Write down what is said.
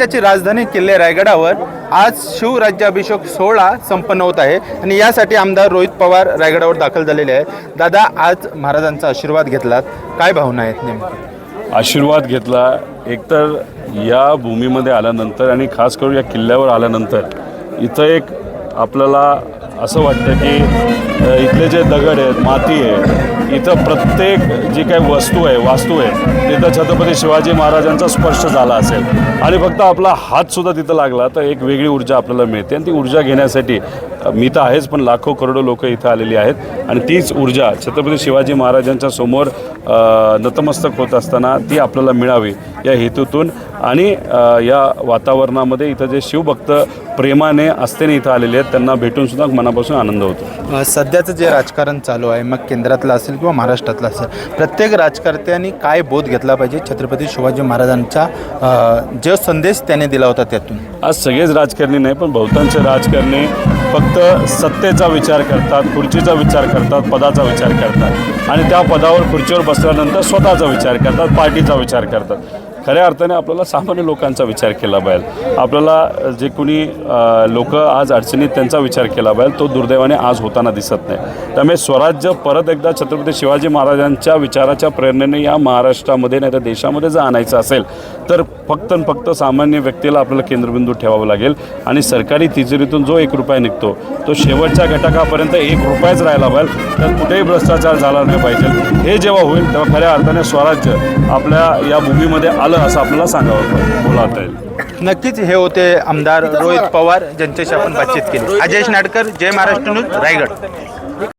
राज्याची राजधानी किल्ले रायगडावर आज शिवराज्याभिषेक सोहळा संपन्न होत आहे. आणि यासाठी आमदार रोहित पवार रायगडावर दाखल झालेले आहे दादा आज महाराजांचा आशीर्वाद घेतलात. काय भावना आहेत नेमकी आशीर्वाद घेतला. एकतर या भूमीमध्ये आल्यानंतर आणि खास करून या किल्ल्यावर आल्यानंतर इथं एक आपल्याला असं वाटतं की इथले जे दगड आहेत माती आहे इथं प्रत्येक जी काही वस्तू आहे वास्तू आहे तिथं छत्रपती शिवाजी महाराजांचा स्पर्श झाला असेल. आणि फक्त आपला हातसुद्धा तिथं लागला तर एक वेगळी ऊर्जा आपल्याला मिळते. आणि ती ऊर्जा घेण्यासाठी मी तर आहेच पण लाखो करोडो लोक इथं आलेली आहेत. आणि तीच ऊर्जा छत्रपती शिवाजी महाराजांच्या समोर नतमस्तक होत असताना ती आपल्याला मिळावी. या हेतूतून आणि या वातावरणामध्ये इथं जे शिवभक्त प्रेमाने असतेने इथं आलेले आहेत त्यांना भेटून सुद्धा मनापासून आनंद होतो. सध्याचं जे राजकारण चालू आहे मग केंद्रातलं असेल किंवा महाराष्ट्रातलं असेल प्रत्येक राजकर्त्यांनी काय बोध घेतला पाहिजे? छत्रपती शिवाजी महाराजांचा जो संदेश त्याने दिला होता त्यातून. आज सगळेच राजकारणी नाही पण बहुतांश राजकारणी फक्त सत्तेचा विचार करतात खुर्चीचा विचार करतात पदाचा विचार करतात. आणि त्या पदावर खुर्चीवर बसल्यानंतर स्वतःचा विचार करतात पार्टीचा विचार करतात. खऱ्या अर्थाने आपल्याला सामान्य लोकांचा विचार केला पाहिजे. आपल्याला जे कुणी लोक आज अडचणीत त्यांचा विचार केला पाहिजे तो दुर्दैवाने आज होताना दिसत नाही. त्यामुळे स्वराज्य परत एकदा छत्रपती शिवाजी महाराजांच्या विचाराच्या प्रेरणेने या महाराष्ट्रामध्ये नाही तर देशामध्ये जर आणायचं असेल तर फक्त आणि फक्त सामान्य व्यक्तीला आपल्याला केंद्रबिंदू ठेवावं लागेल. आणि सरकारी तिजोरीतून जो एक रुपया निघतो तो शेवटच्या घटकापर्यंत एक रुपयाच राहायला पाहिजे. तर कुठेही भ्रष्टाचार झाला नाही पाहिजे. हे जेव्हा होईल तेव्हा खऱ्या अर्थाने स्वराज्य आपल्या या भूमीमध्ये आलं असं आपल्याला सांगावं. बोलावता येईल नक्कीच हे होते आमदार रोहित पवार ज्यांच्याशी आपण बातचीत केली. अजय नाडकर जय महाराष्ट्र न्यूज रायगड.